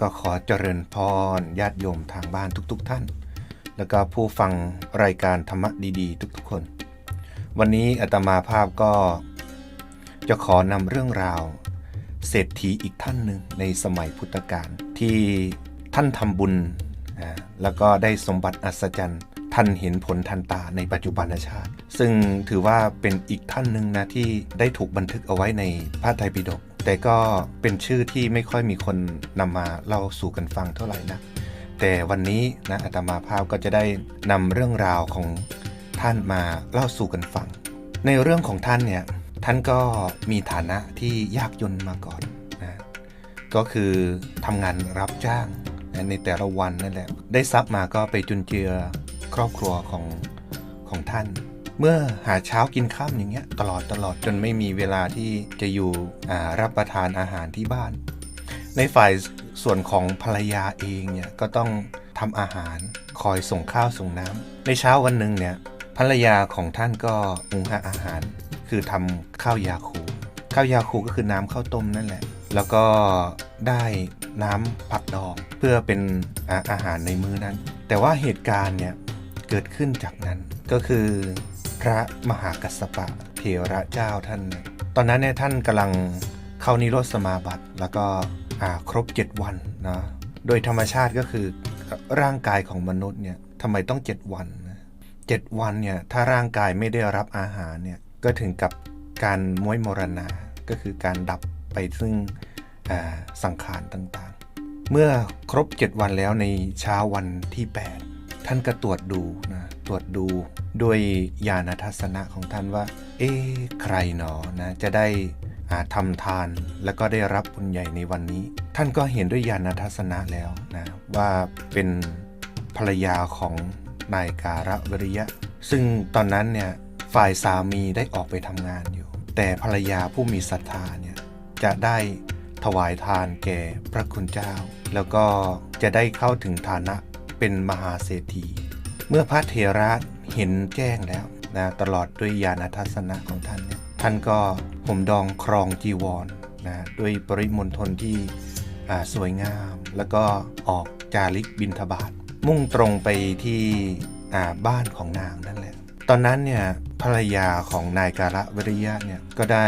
ก็ขอเจริญพรญาติโยมทางบ้านทุกๆทท่าน แล้วก็ผู้ฟังรายการธรรมะดีๆ ทุกๆคน วันนี้อาตมาภาพก็จะขอนำเรื่องราว เศรษฐีอีกท่านหนึ่งในสมัยพุทธกาลที่ท่านทำบุญแล้วก็ได้สมบัติอัศจรรย์ท่านเห็นผลทันตาในปัจจุบันชาติ ซึ่งถือว่าเป็นอีกท่านหนึ่งนะที่ได้ถูกบันทึกเอาไว้ในพระไตรปิฎก แต่ก็เป็นชื่อที่ไม่ค่อยมีคนนำมาเล่าสู่กันฟังเท่าไหร่นะแต่วันนี้นะอาตมาภาพก็จะได้นำเรื่องราวของท่านมาเล่าสู่กันฟัง ในเรื่องของท่านเนี่ยท่านก็มีฐานะที่ยากจนมาก่อนนะก็คือทำงานรับจ้างนะในแต่ละวันนั่นแหละ ได้ทรัพย์มาก็ไปจุนเจือครอบครัวของของท่าน เมื่อหาเช้ากินข้ามอย่างเงี้ยตลอดตลอดจนไม่มีเวลาที่จะอยู่รับประทานอาหารที่บ้าน ในฝ่ายส่วนของภรรยาเองเนี่ยก็ต้องทำอาหารคอยส่งข้าวส่งน้ำในเช้าวันหนึ่งเนี่ยภรรยาของท่านก็หุงหาอาหาร คือทำข้าวยาคู ข้าวยาคูก็คือน้ำข้าวต้มนั่นแหละ แล้วก็ได้น้ำผักดองเพื่อเป็นอาอาหารในมื้อนั้น แต่ว่าเหตุการณ์เนี่ยเกิดขึ้นจากนั้นก็คือ พระมหากัสสปะเถระเจ้าท่าน ตอนนั้นเนี่ยท่านกำลังเข้านิโรธสมาบัติ แล้วก็ครบ 7 วันนะโดยธรรมชาติก็คือร่างกายของมนุษย์เนี่ยทำไมต้อง 7 วันนะเจ็ดวันเนี่ยถ้าร่างกายไม่ได้รับอาหารเนี่ยก็ถึงกับการม้วยมรณา ก็คือการดับไปซึ่งสังขารต่างๆ เมื่อครบ 7 วันแล้วในเช้าวันที่ 8 ท่านก็ตรวจดูนะตรวจดูด้วยญาณทัศนะของท่านว่า เอ๊ใครหนอนะจะได้อาทำทานแล้วก็ได้รับบุญใหญ่ในวันนี้ ท่านก็เห็นด้วยญาณทัศนะแล้วนะว่าเป็นภรรยาของนายการะวริยะ ซึ่งตอนนั้นเนี่ยฝ่ายสามีได้ออกไปทำงานอยู่ แต่ภรรยาผู้มีศรัทธาเนี่ยจะได้ถวายทานแก่พระคุณเจ้า แล้วก็จะได้เข้าถึงฐานะ เป็นมหาเศรษฐี เมื่อพระเทระเห็นแจ้งแล้วนะตลอดด้วยญาณทัศนะของท่านเนี่ยท่านก็ห่มดองครองจีวรนะด้วยปริมณฑลที่สวยงาม แล้วก็ออกจาริกบินทบาท มุ่งตรงไปที่บ้านของนางนั่นแหละ ตอนนั้นเนี่ยภรรยาของนายการะวริยะเนี่ยก็ได้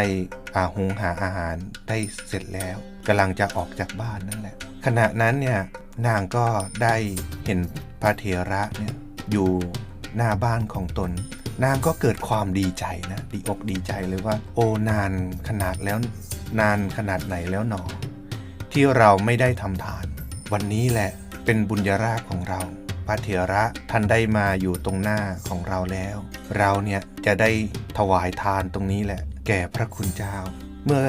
อาหุงหาอาหารได้เสร็จแล้วกำลังจะออกจากบ้านนั่นแหละ ขณะนั้นเนี่ยนางก็ได้เห็นพระเถระเนี่ยอยู่หน้าบ้านของตน นางก็เกิดความดีใจนะดีอกดีใจเลยว่า โอนานขนาดแล้วนานขนาดไหนแล้วหนอ ที่เราไม่ได้ทำทาน วันนี้แหละเป็นบุญญาราภของเราพระเถระท่านได้มาอยู่ตรงหน้าของเราแล้ว เราเนี่ยจะได้ถวายทานตรงนี้แหละ แก่พระคุณเจ้า เมื่อ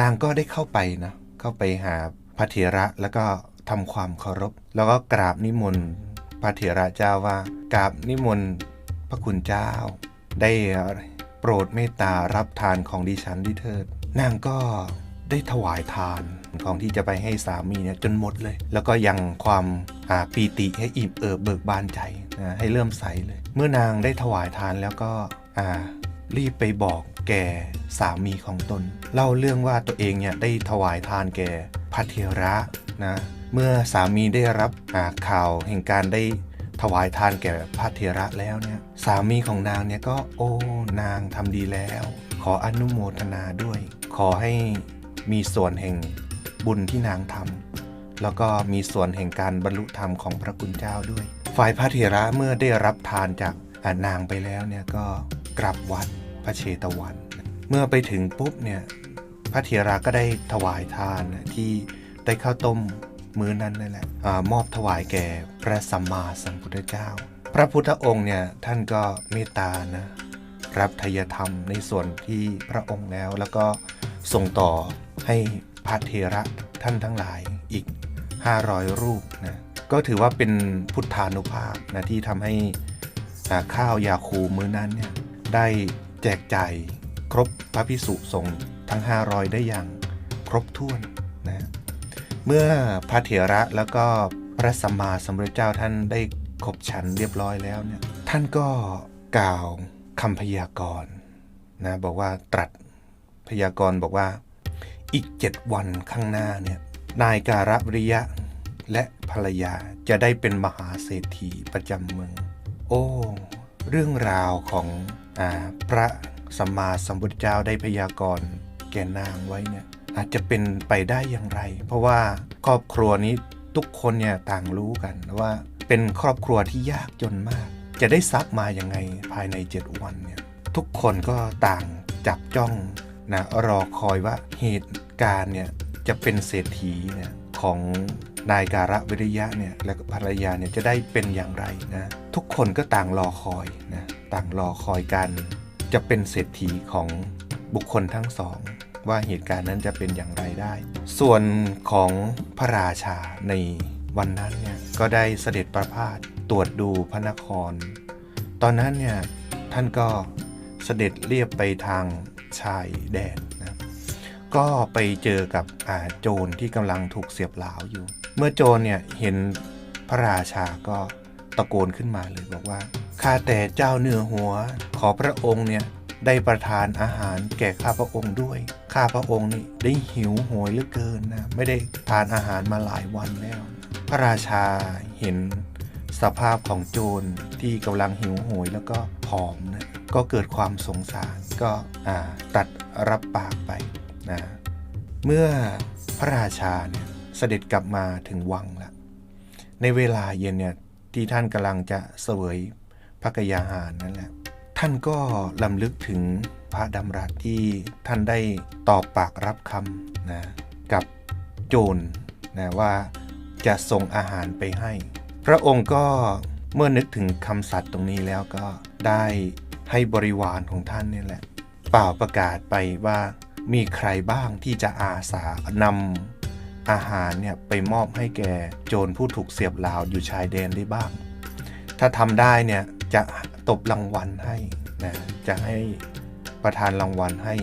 นางก็ได้เข้าไปนะเข้าไปหา ระเถระแล้วก็ทำความเคารพ แล้วก็กราบนิมนต์พระเถระเจ้าว่ากราบนิมนต์พระคุณเจ้า ได้โปรดเมตตารับทานของดิฉันดิเถิด นางก็ได้ถวายทานของที่จะไปให้สามีเนี่ยจนหมดเลย แล้วก็ยังความาปีติให้อิ่มเอิบเบิกบานใจนะให้เริ่มใสเลย เมื่อนางได้ถวายทานแล้วก็อ่า รีบไปบอกแก่สามีของตน เล่าเรื่องว่าตัวเองเนี่ยได้ถวายทานแก่พระเทระนะเมื่อสามีได้รับข่าวแห่งการได้ถวายทานแก่พระเทระแล้วเนี่ยสามีของนางเนี่ยก็โอ้นางทำดีแล้ว ขออนุโมทนาด้วย ขอให้มีส่วนแห่งบุญที่นางทำแล้วก็มีส่วนแห่งการบรรลุธรรมของพระคุณเจ้าด้วย ฝ่ายพระเถระเมื่อได้รับทานจากนางไปแล้วเนี่ยก็กลับวัด พระเชตวัน เมื่อไปถึงปุ๊บเนี่ยพระเถระก็ได้ถวายทานที่ได้ข้าวต้มมื้อนั้นนั่นแหละอามอบถวายแก่พระสัมมาสัมพุทธเจ้า พระพุทธองค์เนี่ยท่านก็เมตตานะรับทายธรรมในส่วนที่พระองค์แล้วแล้วก็ส่งต่อให้พระเทระท่านทั้งหลายอีก 500 รูปนะก็ถือว่าเป็นพุทธานุภาพนะที่ทำให้ข้าวยาคูมื้อนั้นเนี่ยได้ แจกจ่ายครบพระพิสุสงฆ์ทั้ง 500 ได้อย่างครบถ้วนนะเมื่อพระเถระแล้วก็พระสัมมาสัมพุทธเจ้าท่านได้ขบฉันเรียบร้อยแล้วเนี่ยท่านก็กล่าวคำพยากรณ์นะบอกว่าตรัสพยากรณ์บอกว่าอีกเจ็ดวันข้างหน้าเนี่ยนายการะวริยะและภรรยาจะได้เป็นมหาเศรษฐีประจำเมือง โอ้ เรื่องราวของ พระสัมมาสัมพุทธเจ้าได้พยากรณ์แก่นางไว้เนี่ยอาจจะเป็นไปได้อย่างไร เพราะว่าครอบครัวนี้ทุกคนเนี่ยต่างรู้กันว่าเป็นครอบครัวที่ยากจนมาก จะได้ทรัพย์มาอย่างไงภายใน 7 วันเนี่ยทุกคนก็ต่างจับจ้องนะรอคอยว่าเหตุการณ์เนี่ยจะเป็นเศรษฐีเนี่ยของนายการะวิริยะเนี่ยและภรรยาเนี่ยจะได้เป็นอย่างไรนะทุกคนก็ต่างรอคอยนะ ต่างรอคอยกัน จะเป็นเศรษฐีของบุคคลทั้งสอง ว่าเหตุการณ์นั้นจะเป็นอย่างไรได้ ส่วนของพระราชาในวันนั้นเนี่ยก็ได้เสด็จประพาสตรวจดูพระนคร ตอนนั้นเนี่ยท่านก็เสด็จเรียบไปทางชายแดนนะก็ไปเจอกับอาโจรที่กำลังถูกเสียบเหลาอยู่ เมื่อโจรเนี่ยเห็นพระราชาก็ตะโกนขึ้นมาเลยบอกว่า ข้าแต่เจ้าเนื้อหัว ขอพระองค์เนี่ยได้ประทานอาหารแก่ข้าพระองค์ด้วย ข้าพระองค์นี่ได้หิวโหยเหลือเกินนะ ไม่ได้ทานอาหารมาหลายวันแล้ว พระราชาเห็นสภาพของโจรที่กำลังหิวโหยแล้วก็ผอมนะ ก็เกิดความสงสารก็ตัดรับปากไปนะ เมื่อพระราชาเนี่ยเสด็จกลับมาถึงวังแล้วในเวลาเย็นเนี่ยที่ท่านกำลังจะเสวย พระกยาหารนั่นแหละท่านก็ลำลึกถึงพระดำรัสที่ท่านได้ตอบปากรับคำนะกับโจรนะว่าจะส่งอาหารไปให้ พระองค์ก็เมื่อนึกถึงคำสัตย์ตรงนี้แล้วก็ได้ให้บริวารของท่านนี่แหละ เป่าประกาศไปว่ามีใครบ้างที่จะอาสานำอาหารเนี่ยไปมอบให้แก่โจรผู้ถูกเสียบเหลาอยู่ชายแดนได้บ้าง ถ้าทำได้เนี่ย จะตบรางวัลให้นะจะให้ประธานรางวัลให้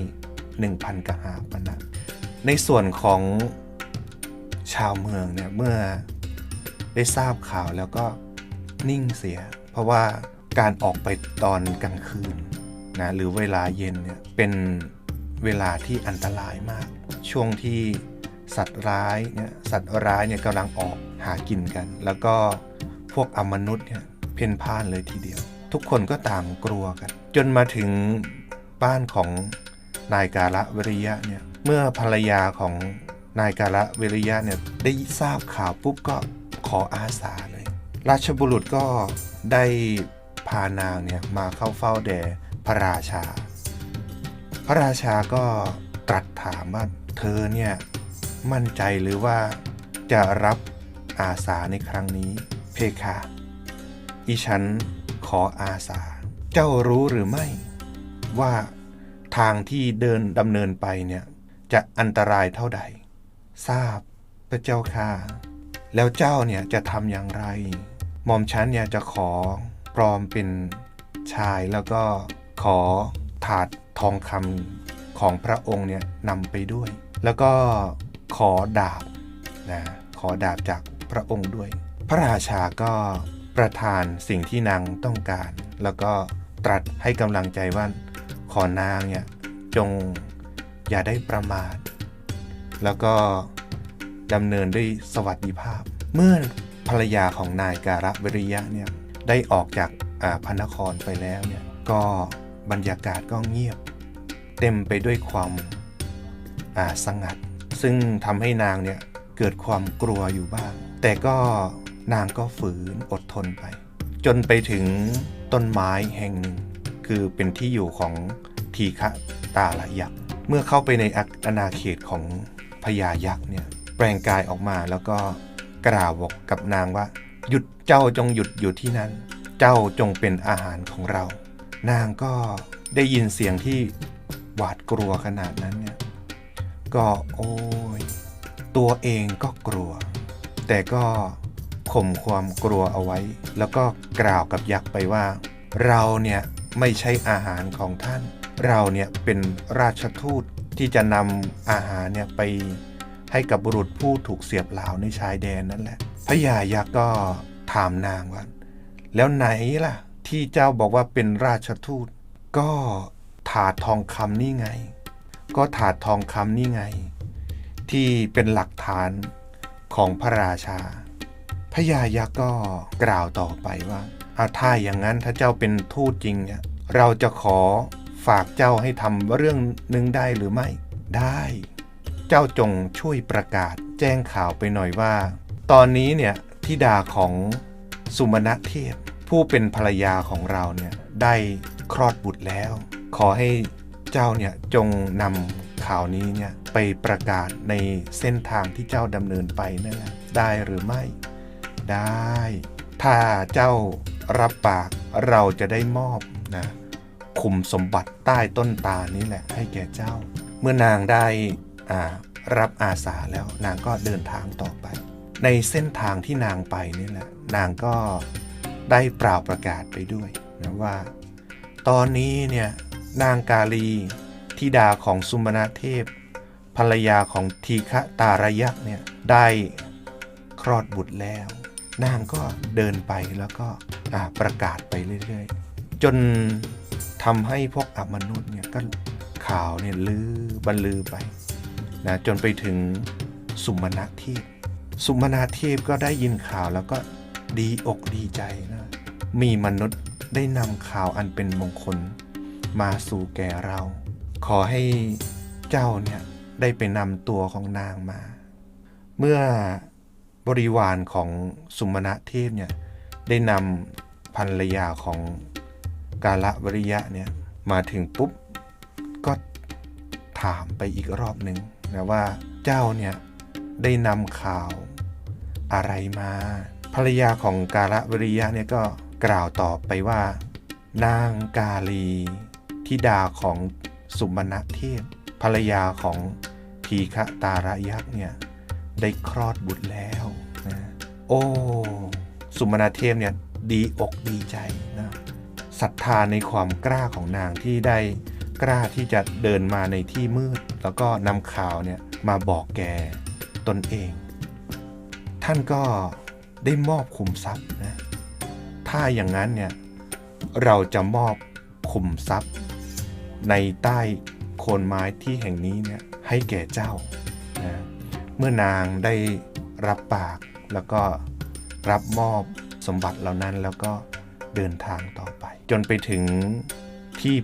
1,000 กหาปณะนะในส่วนของชาวเมืองเนี่ยเมื่อได้ทราบข่าวแล้วก็นิ่งเสีย เพราะว่าการออกไปตอนกลางคืนนะหรือเวลาเย็นเนี่ยเป็นเวลาที่อันตรายมาก ช่วงที่สัตว์ร้ายเนี่ยสัตว์ร้ายเนี่ยกำลังออกหากินกัน แล้วก็พวกอมนุษย์เนี่ย เพ่นพ่านเลยทีเดียว ทุกคนก็ต่างกลัวกัน จนมาถึงบ้านของนายกาละวิริยะเนี่ยเมื่อภรรยาของนายกาละวิริยะเนี่ยได้ทราบข่าวปุ๊บก็ขออาสาเลย ราชบุรุษก็ได้พานางเนี่ยมาเข้าเฝ้าแด่พระราชา พระราชาก็ตรัสถามว่าเธอเนี่ยมั่นใจหรือว่าจะรับอาสาในครั้งนี้เพคะ อีฉันขออาสา เจ้ารู้หรือไม่ ว่าทางที่เดินดำเนินไปเนี่ย จะอันตรายเท่าใด ทราบพระเจ้าค่ะ แล้วเจ้าเนี่ยจะทำอย่างไร หม่อมฉันเนี่ยจะขอปลอมเป็นชายแล้วก็ขอถาดทองคำของพระองค์เนี่ยนำไปด้วย แล้วก็ขอดาบนะขอดาบจากพระองค์ด้วย พระราชาก็ ประทานสิ่งที่นางต้องการ แล้วก็ตรัสให้กำลังใจว่าขอนางเนี่ยจงอย่าได้ประมาทแล้วก็ดำเนินด้วยสวัสดิภาพ เมื่อภรรยาของนายการะวิริยะเนี่ยได้ออกจากอ่าพระนครไปแล้วเนี่ยก็บรรยากาศก็เงียบ เต็มไปด้วยความอ่าสงัด ซึ่งทำให้นางเนี่ยเกิดความกลัวอยู่บ้าง แต่ก็ นางก็ฝืนอดทนไป จนไปถึงต้นไม้แห่งหนึ่ง คือเป็นที่อยู่ของทีฆะตาละยักษ์ เมื่อเข้าไปในอาณาเขตของพญายักษ์เนี่ยแปลงกายออกมาแล้วก็กล่าวบอกกับนางว่า หยุดเจ้าจงหยุดอยู่ที่นั้น เจ้าจงเป็นอาหารของเรา นางก็ได้ยินเสียงที่หวาดกลัวขนาดนั้นเนี่ยก็โอ้ยตัวเองก็กลัว แต่ก็ ข่มความกลัวเอาไว้ แล้วก็กล่าวกับยักษ์ไปว่า เราเนี่ยไม่ใช่อาหารของท่าน เราเนี่ยเป็นราชทูตที่จะนำอาหารเนี่ยไปให้กับบุรุษผู้ถูกเสียบเหลาในชายแดนนั่นแหละพญายักษ์ก็ถามนางว่า แล้วไหนล่ะ ที่เจ้าบอกว่าเป็นราชทูต ก็ถาดทองคำนี่ไง ก็ถาดทองคำนี่ไง ที่เป็นหลักฐานของพระราชา พญายักษ์ก็กล่าวต่อไปว่าอาถ้าอย่างนั้นถ้าเจ้าเป็นทูตจริงเนี่ยเราจะขอฝากเจ้าให้ทำเรื่องหนึ่งได้หรือไม่ ได้ เจ้าจงช่วยประกาศแจ้งข่าวไปหน่อยว่า ตอนนี้เนี่ยธิดาของสุมาณเทพ ผู้เป็นภรรยาของเราเนี่ยได้คลอดบุตรแล้ว ขอให้เจ้าเนี่ยจงนำข่าวนี้เนี่ยไปประกาศในเส้นทางที่เจ้าดำเนินไปนั่นแหละได้หรือไม่ ได้ ถ้าเจ้ารับปากเราจะได้มอบนะคุมสมบัติใต้ต้นตานี้แหละให้แก่เจ้า เมื่อนางได้อ่ารับอาสาแล้วนางก็เดินทางต่อไป ในเส้นทางที่นางไปนี่แหละ นางก็ได้เปล่าประกาศไปด้วยนะว่า ตอนนี้เนี่ยนางกาลีธิดาของสุมาณเทพ ภรรยาของทีฆะตารยักษ์เนี่ยได้คลอดบุตรแล้ว นางก็เดินไปแล้วก็ประกาศไปเรื่อยๆ จนทำให้พวกอมนุษย์เนี่ยก็ข่าวเนี่ยลือบรรลือไปนะจนไปถึงสุมาเทพสุมาเทพก็ได้ยินข่าวแล้วก็ดีอกดีใจนะมีมนุษย์ได้นำข่าวอันเป็นมงคล มาสู่แก่เรา ขอให้เจ้าเนี่ยได้ไปนำตัวของนางมา เมื่อ บริวารของสุมาณเทพเนี่ยได้นำภรรยาของกาละวริยะเนี่ยมาถึงปุ๊บก็ถามไปอีกรอบหนึ่งนะว่าเจ้าเนี่ยได้นำข่าวอะไรมา ภรรยาของกาละวริยะเนี่ยก็กล่าวตอบไปว่า นางกาลีธิดาของสุมาณเทพภรรยาของทีฆตาระยักษ์เนี่ย ได้คลอดบุตรแล้วนะโอ้สุมาณเทพเนี่ยดีอกดีใจนะศรัทธาในความกล้าของนางที่ได้กล้าที่จะเดินมาในที่มืด แล้วก็นำข่าวเนี่ยมาบอกแกตนเอง ท่านก็ได้มอบคุมทรัพย์นะถ้าอย่างนั้นเนี่ยเราจะมอบคุมทรัพย์ ในใต้โคนไม้ที่แห่งนี้เนี่ยให้แก่เจ้านะ เมื่อนางได้รับปากแล้วก็รับมอบสมบัติเหล่านั้นแล้วก็เดินทางต่อไป จนไปถึงที่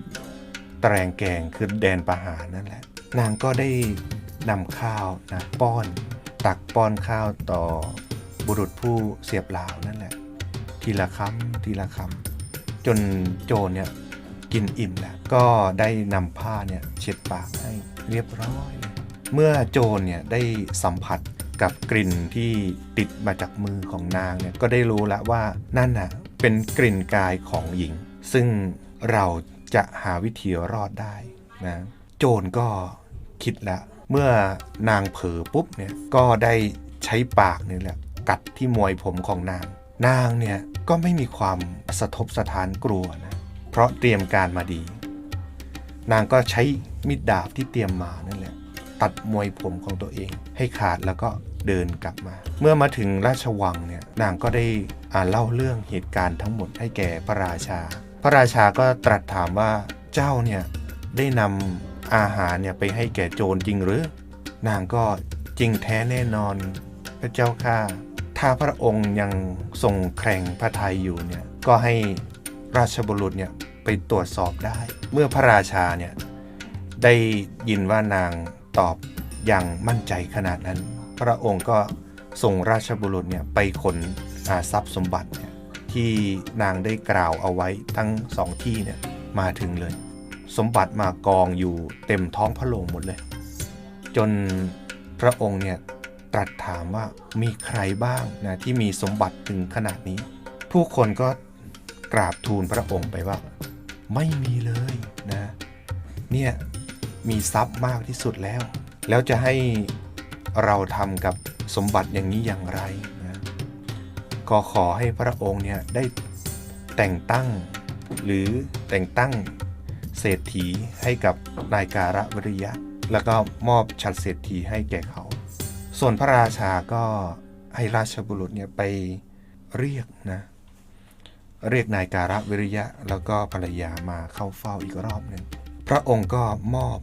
แตรงแกงคือแดนประหารนั่นแหละ นางก็ได้นำข้าวนะป้อน ตักป้อนข้าวต่อบุรุษผู้เสียบหลาวนั่นแหละ ทีละคำทีละคำจนโจรเนี่ยกินอิ่มแล้ว ก็ได้นำผ้าเนี่ยเช็ดปากให้เรียบร้อย เมื่อโจรเนี่ยได้สัมผัสกับกลิ่นที่ติดมาจากมือของนางเนี่ยก็ได้รู้แล้วว่านั่นน่ะเป็นกลิ่นกายของหญิง ซึ่งเราจะหาวิธีรอดได้นะโจรก็คิดล้วเมื่อนางเผลอปุ๊บเนี่ยก็ได้ใช้ปากนี่แหละกัดที่มวยผมของนาง นางเนี่ยก็ไม่มีความสะทกสะท้านกลัวนะเพราะเตรียมการมาดี นางก็ใช้มิดดาบที่เตรียมมานั่นแหละ ตัดมวยผมของตัวเองให้ขาดแล้วก็เดินกลับมา เมื่อมาถึงราชวังเนี่ยนางก็ได้อ่านเล่าเรื่องเหตุการณ์ทั้งหมดให้แก่พระราชา พระราชาก็ตรัสถามว่าเจ้าเนี่ยได้นำอาหารเนี่ยไปให้แก่โจรจริงหรือ นางก็จริงแท้แน่นอน พระเจ้าข้าถ้าพระองค์ยังทรงแข่งพระทัยอยู่เนี่ยก็ให้ราชบุรุษเนี่ยไปตรวจสอบได้ เมื่อพระราชาเนี่ยได้ยินว่านาง ตอบอย่างมั่นใจขนาดนั้น พระองค์ก็ส่งราชบุรุษเนี่ยไปขนทรัพย์สมบัติเนี่ยที่นางได้กล่าวเอาไว้ทั้งสองที่เนี่ยมาถึงเลย สมบัติมากองอยู่เต็มท้องพระโรงหมดเลย จนพระองค์เนี่ยตรัสถามว่ามีใครบ้างนะที่มีสมบัติถึงขนาดนี้ ผู้คนก็กราบทูลพระองค์ไปว่า ไม่มีเลยนะ เนี่ย มีทรัพย์มากที่สุดแล้ว แล้วจะให้เราทำกับสมบัติอย่างนี้อย่างไรนะก็ขอให้พระองค์เนี่ยได้แต่งตั้ง หรือแต่งตั้งเศรษฐีให้กับนายการะวริยะ แล้วก็มอบฉัตรเศรษฐีให้แก่เขา ส่วนพระราชาก็ให้ราชบุรุษเนี่ยไปเรียกนะเรียกนายการะวิริยะ แล้วก็ภรรยามาเข้าเฝ้าอีกรอบหนึ่ง พระองค์ก็มอบ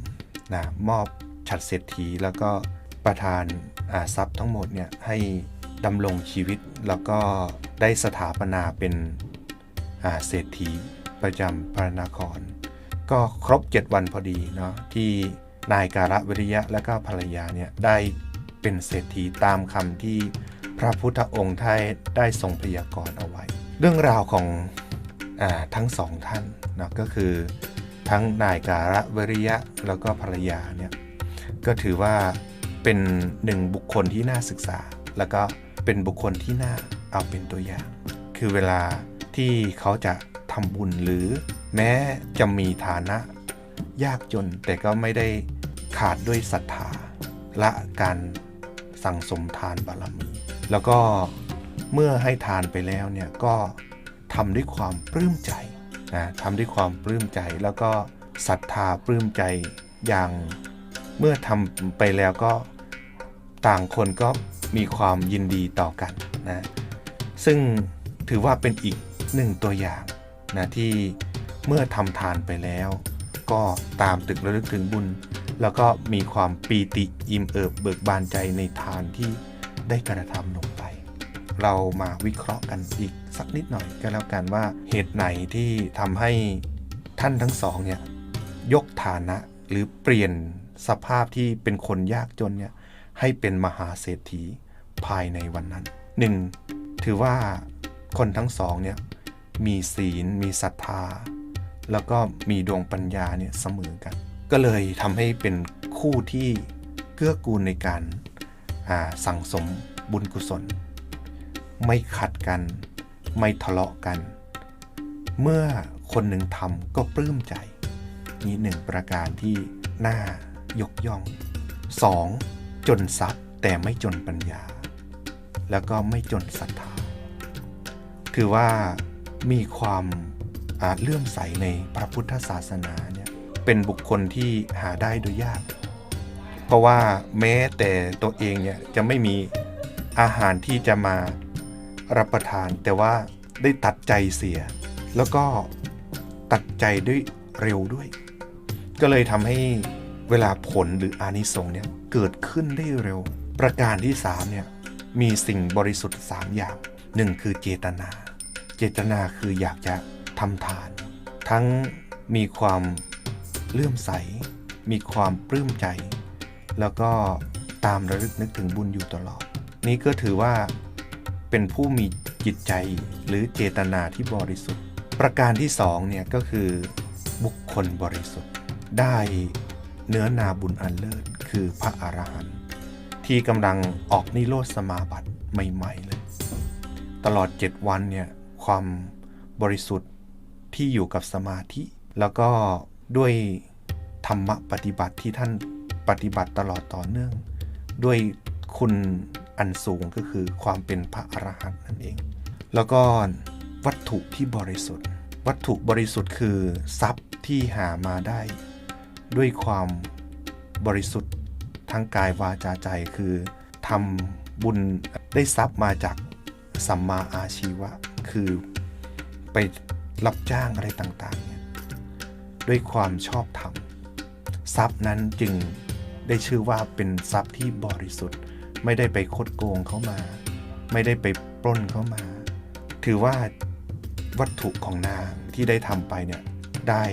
นะมอบฉัตรเศรษฐีแล้วก็ประทานทรัพย์ทั้งหมดเนี่ยให้ดำรงชีวิตแล้วก็ได้สถาปนาเป็นเศรษฐีประจำพระนคร ก็ครบ 7 วันพอดีเนาะที่นายการะวิริยะและก็ภรรยาเนี่ยได้เป็นเศรษฐีตามคำที่พระพุทธองค์ได้ได้ทรงพยากรณ์เอาไว้ เรื่องราวของอทั้งสองท่านนะก็คือ ทั้งนายการะวิริยะแล้วก็ภรรยาเนี่ยก็ถือว่าเป็นหนึ่งบุคคลที่น่าศึกษา แล้วก็เป็นบุคคลที่น่าเอาเป็นตัวอย่าง คือเวลาที่เขาจะทำบุญหรือแม้จะมีฐานะยากจน แต่ก็ไม่ได้ขาดด้วยศรัทธาและการสั่งสมทานบารมี แล้วก็เมื่อให้ทานไปแล้วเนี่ยก็ทำด้วยความปลื้มใจ นะทำด้วยความปลื้มใจแล้วก็ศรัทธาปลื้มใจอย่างเมื่อทำไปแล้วก็ต่างคนก็มีความยินดีต่อกันนะซึ่งถือว่าเป็นอีกหนึ่งตัวอย่างนะที่เมื่อทำทานไปแล้ว ก็ตามตึกระลึกถึงบุญ แล้วก็มีความปีติอิ่มเอิบเบิกบานใจในทานที่ได้กระทำลง เรามาวิเคราะห์กันอีกสักนิดหน่อยก็แล้วกันว่าเหตุไหนที่ทำให้ท่านทั้งสองเนี่ยยกฐานะหรือเปลี่ยนสภาพที่เป็นคนยากจนเนี่ยให้เป็นมหาเศรษฐีภายในวันนั้นหนึ่งถือว่าคนทั้งสองเนี่ยมีศีลมีศรัทธา แล้วก็มีดวงปัญญาเนี่ยเสมอกัน ก็เลยทำให้เป็นคู่ที่เกื้อกูลในการสั่งสมบุญกุศล ไม่ขัดกัน ไม่ทะเลาะกัน เมื่อคนหนึ่งทำก็ปลื้มใจ นี่หนึ่งประการที่น่ายกย่อง 2. จนทรัพย์แต่ไม่จนปัญญา แล้วก็ไม่จนศรัทธา คือว่ามีความอ่าเลื่อมใสในพระพุทธศาสนาเนี่ยเป็นบุคคลที่หาได้โดยยาก เพราะว่าแม้แต่ตัวเองเนี่ยจะไม่มีอาหารที่จะมา รับประทานแต่ว่าได้ตัดใจเสีย แล้วก็ตัดใจด้วยเร็วด้วย ก็เลยทำให้เวลาผลหรืออานิสงส์เนี่ยเกิดขึ้นได้เร็ว ประการที่3เนี่ยมีสิ่งบริสุทธิ์ 3 อย่างหนึ่งคือเจตนา เจตนาคืออยากจะทำทาน ทั้งมีความเลื่อมใส มีความปลื้มใจ แล้วก็ตามระลึกนึกถึงบุญอยู่ตลอด นี่ก็ถือว่า เป็นผู้มีจิตใจหรือเจตนาที่บริสุทธิ์ ประการที่สองเนี่ยก็คือบุคคลบริสุทธิ์ ได้เนื้อนาบุญอันเลิศคือพระอรหันต์ที่กำลังออกนิโรธสมาบัติใหม่ๆเลย ตลอด 7 วันเนี่ยความบริสุทธิ์ที่อยู่กับสมาธิ แล้วก็ด้วยธรรมะปฏิบัติที่ท่านปฏิบัติตลอดต่อเนื่อง ด้วยคุณ อันสูงก็คือความเป็นพระอรหันต์นั่นเอง แล้วก็วัตถุที่บริสุทธิ์ วัตถุบริสุทธิ์คือทรัพย์ที่หามาได้ ด้วยความบริสุทธิ์ทั้งกายวาจาใจคือทำบุญได้ทรัพย์มาจากสัมมาอาชีวะ คือไปรับจ้างอะไรต่างๆเนี่ยด้วยความชอบธรรมทรัพย์นั้นจึงได้ชื่อว่าเป็นทรัพย์ที่บริสุทธิ์ ไม่ได้ไปคดโกงเขามา ไม่ได้ไปปล้นเขามา ถือว่าวัตถุของนางที่ได้ทำไปเนี่ยได้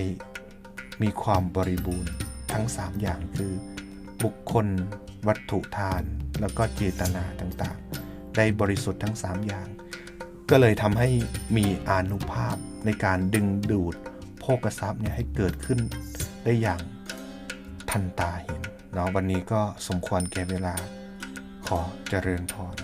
มีความบริบูรณ์ทั้ง 3 อย่างคือบุคคลวัตถุทาน แล้วก็เจตนาต่างๆ ได้บริสุทธิ์ทั้ง 3 อย่าง ก็เลยทำให้มีอานุภาพในการดึงดูดโภกทรัพย์เนี่ยให้เกิดขึ้นได้อย่างทันตาเห็นเนาะวันนี้ก็สมควรแก่เวลา ขอเจริญพร